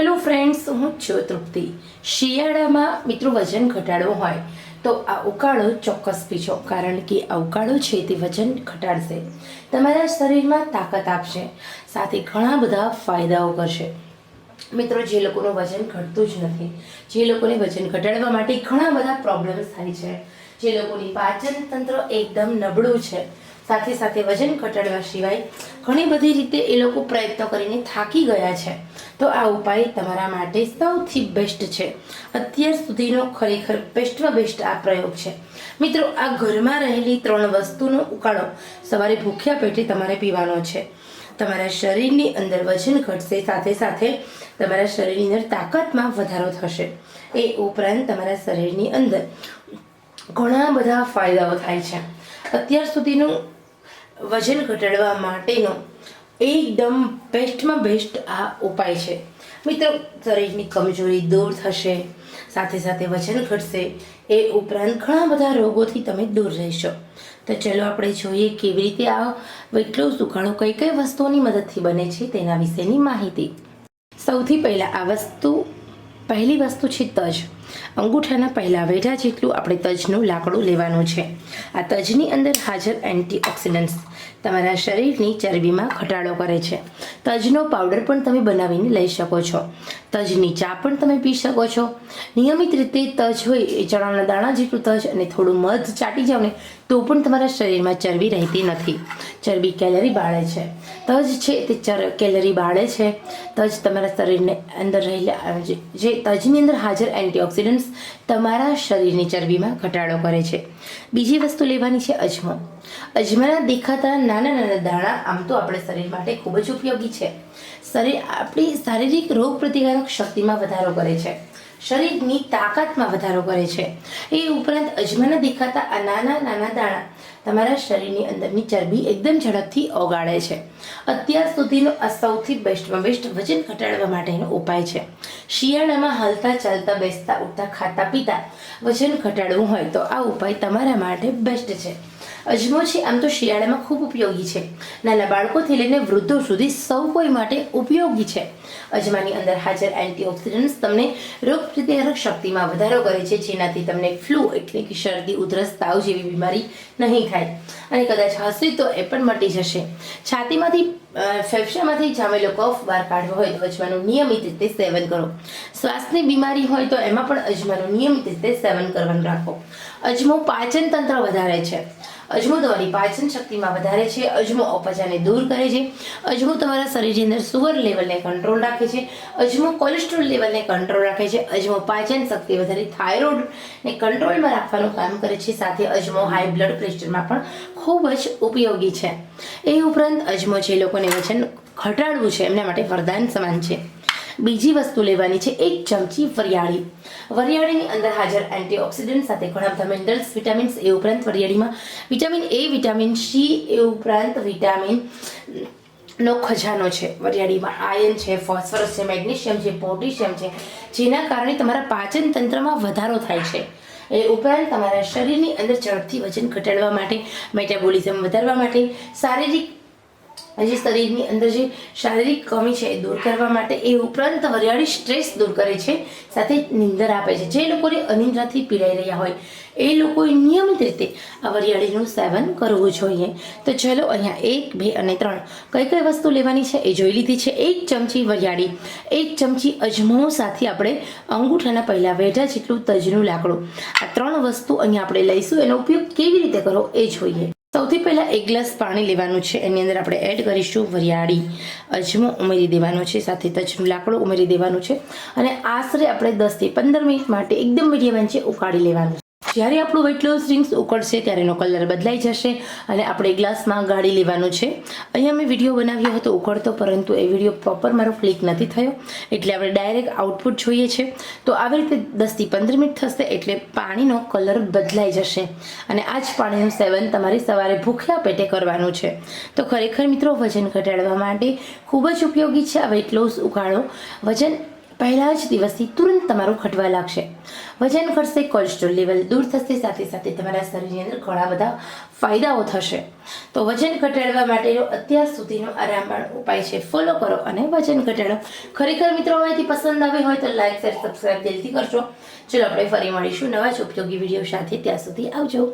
Hello friends, હું છું તૃપ્તિ. શિયાળામાં મિત્રો વજન ઘટાડવું હોય, તો આ ઉકાળો ચોક્કસ પીજો, કારણ કે આ ઉકાળો છે તે વજન ઘટાડશે. તમારા શરીરમાં તાકાત આપશે, સાથે ઘણા બધા ફાયદાઓ કરશે. મિત્રો, જે લોકોનું વજન ઘટતું જ નથી, જે લોકોને વજન ઘટાડવા માટે ઘણા બધા પ્રોબ્લેમ્સ થાય છે. જે લોકોની પાચન તંત્ર એકદમ નબળું છે. સાથે સાથે વજન ઘટાડવા સિવાય ઘણી બધી રીતે એ લોકો પ્રયત્નો કરીને થાકી ગયા છે. તો આ ઉપાય તમારા માટે સૌથી બેસ્ટ છે. અત્યાર સુધીનો ખરેખર બેસ્ટમાં બેસ્ટ આ પ્રયોગ છે. મિત્રો, આ ઘરમાં રહેલી ત્રણ વસ્તુનો ઉકાળો સવારે ભૂખ્યા પેટે તમારે પીવાનો છે. તમારા શરીરની અંદર વજન ઘટશે, સાથે સાથે તમારા શરીરની અંદર તાકાતમાં વધારો થશે. એ ઉપરાંત તમારા શરીરની અંદર ઘણા બધા ફાયદાઓ થાય છે. અત્યાર સુધીનું વજન ઘટાડવા માટેનો એકદમ બેસ્ટમાં બેસ્ટ આ ઉપાય છે. મિત્રો, શરીરની કમજોરી દૂર થશે, સાથે સાથે વજન ઘટશે, એ ઉપરાંત ઘણા બધા રોગોથી તમે દૂર રહેશો. તો ચલો આપણે જોઈએ કેવી રીતે આ એટલું સુકાણું કઈ કઈ વસ્તુઓની મદદથી બને છે તેના વિશેની માહિતી. સૌથી પહેલાં આ વસ્તુ, પહેલી વસ્તુ છે તજ. અંગૂઠાના પહેલા વેઢા જેટલું આપણે તજનું લાકડું લેવાનું છે. આ તજની અંદર હાજર એન્ટીઓક્સિડન્ટ્સ તમારા શરીરની ચરબીમાં ઘટાડો કરે છે. તજનો પાવડર પણ તમે બનાવીને લઈ શકો છો. તજની ચા પણ તમે પી શકો છો. નિયમિત રીતે તજ હોય એ ચણાના દાણા જેટલું તજ અને થોડું મધ ચાટી જાવ ને તો પણ તમારા શરીરમાં ચરબી રહેતી નથી. ચરબી કેલરી બાળે છે. તજ છે તે ચર કેલરી બાળે છે. તજ તમારા શરીરને અંદર રહેલા, જે તજની અંદર હાજર એન્ટીઓક્સિડન્ટ્સ તમારા શરીરની ચરબીમાં ઘટાડો કરે છે. બીજી વસ્તુ લેવાની છે અજમો. અજમાના દેખાતા નાના નાના દાણા આમ તો આપણે શરીર માટે ખૂબ જ ઉપયોગી છે. શરીર આપણી શારીરિક રોગ પ્રતિકારક શક્તિમાં વધારો કરે છે. શરીરની તાકાતમાં વધારો કરે છે. એ ઉપરાંત અજમાના દેખાતા આ નાના નાના દાણા તમારા શરીરની અંદરની ચરબી એકદમ ઝડપથી ઓગાળે છે. અત્યાર સુધીનો આ સૌથી બેસ્ટમાં બેસ્ટ વજન ઘટાડવા માટેનો ઉપાય છે. શિયાળામાં હાલતા ચાલતા બેસતા ઉઠતા ખાતા પીતા વજન ઘટાડવું હોય તો આ ઉપાય તમારા માટે બેસ્ટ છે. અજમો છે આમ તો શિયાળામાં ખૂબ ઉપયોગી છે. નાના બાળકોથી લઈને વૃદ્ધો સુધી સૌ કોઈ માટે ઉપયોગી છે. અજમાની અંદર હાજર એન્ટીઓક્સિડન્ટ્સ તમને રોગ પ્રતિકારક શક્તિમાં વધારો કરે છે, જેનાથી તમને ફ્લૂ એટલે કે શરદી, ઉધરસ, તાવ જેવી બીમારી નહીં થાય. અને કદાચ હશે તો એ પણ મટી જશે. છાતીમાંથી ફેફસામાંથી જામેલો કફ બહાર કાઢવો હોય તો અજમાનું નિયમિત રીતે સેવન કરો. શ્વાસની બીમારી હોય તો એમાં પણ અજમાનું નિયમિત રીતે સેવન કરવાનું રાખો. અજમો પાચન તંત્ર વધારે છે. અજમો તમારી પાચન શક્તિમાં વધારે છે, અજમો અપચાને દૂર કરે છે, અજમો તમારા શરીરની અંદર સુગર લેવલને કંટ્રોલ રાખે છે, અજમો કોલેસ્ટ્રોલ લેવલને કંટ્રોલ રાખે છે, અજમો પાચન શક્તિ વધારે થાઇરોઇડને કંટ્રોલમાં રાખવાનું કામ કરે છે, સાથે અજમો હાઈ બ્લડ પ્રેશરમાં પણ ખૂબ જ ઉપયોગી છે. એ ઉપરાંત અજમો જે લોકોને વજન ઘટાડવું છે, એમના માટે વરદાન સમાન છે. બીજી વસ્તુ લેવાની છે એક ચમચી વરિયાળી. વરિયાળીની અંદર હાજર એન્ટીઓક્સિડન્ટ સાથે ઘણા બધા મિનરલ્સ વિટામિન્સ એ ઉપરાંત વરિયાળીમાં વિટામિન એ વિટામિન સી એ ઉપરાંત વિટામિન નો ખજાનો છે. વરિયાળીમાં આયન છે ફોસ્ફરસ છે મેગ્નેશિયમ છે પોટેશિયમ છે, જેના કારણે તમારા પાચન તંત્રમાં વધારો થાય છે. એ ઉપરાંત તમારા શરીરની અંદર ઝડપથી વજન ઘટાડવા માટે મેટાબોલિઝમ વધારવા માટે, શારીરિક જે શરીરની અંદર જે શારીરિક કમી છે એ દૂર કરવા માટે એ ઉપરાંત વરિયાળી સ્ટ્રેસ દૂર કરે છે, સાથે નિંદર આપે છે. જે લોકોને અનિંદ્રાથી પીડાઈ રહ્યા હોય, એ લોકોએ નિયમિત રીતે આ વરિયાળીનું સેવન કરવું જોઈએ. તો ચલો અહીંયા એક, બે અને ત્રણ કઈ કઈ વસ્તુ લેવાની છે એ જોઈ લીધી છે. એક ચમચી વરિયાળી, એક ચમચી અજમો સાથે આપણે અંગૂઠાના પહેલાં વેઢા જેટલું તજનું લાકડું. આ ત્રણ વસ્તુ અહીંયા આપણે લઈશું. એનો ઉપયોગ કેવી રીતે કરો એ જોઈએ. સૌથી પહેલાં એક ગ્લાસ પાણી લેવાનું છે. એની અંદર આપણે એડ કરીશું વરિયાળી, અજમો ઉમેરી દેવાનો છે, સાથે તજનું લાકડું ઉમેરી દેવાનું છે. અને આશરે આપણે દસથી પંદર મિનિટ માટે એકદમ મીડિયમ છે ઉકાળી લેવાનું જ્યારે આપણું વેટ લોસ ડ્રિંક્સ ઉકળશે ત્યારે એનો કલર બદલાઈ જશે અને આપણે ગ્લાસમાં ગાળી લેવાનું છે. અહીંયા મેં વીડિયો બનાવ્યો હતો ઉકળતો, પરંતુ એ વીડિયો પ્રોપર મારો ક્લિક નથી થયો. એટલે આપણે ડાયરેક્ટ આઉટપુટ જોઈએ છે. તો આવી રીતે દસથી પંદર મિનિટ થશે એટલે પાણીનો કલર બદલાઈ જશે. અને આ જ પાણીનું સેવન તમારે સવારે ભૂખ્યા પેટે કરવાનું છે. તો ખરેખર મિત્રો, વજન ઘટાડવા માટે ખૂબ જ ઉપયોગી છે આ વેટ લોસ ઉકાળો વજન પહેલા જ દિવસથી તુરંત તમારું ઘટવા લાગશે. વજન ઘટશે કોલેસ્ટ્રોલ લેવલ દૂર થશે, સાથે સાથે તમારા શરીરની અંદર ઘણા બધા ફાયદાઓ થશે. તો વજન ઘટાડવા માટેનો અત્યાર સુધીનો આરામબાણ ઉપાય છે. ફોલો કરો અને વજન ઘટાડો. ખરેખર મિત્રો માહિતી પસંદ આવી હોય તો લાઈક શેર સબસ્ક્રાઈબ દિલથી કરશો ચલો, આપણે ફરી મળીશું નવા જ ઉપયોગી વીડિયો સાથે. ત્યાં સુધી આવજો.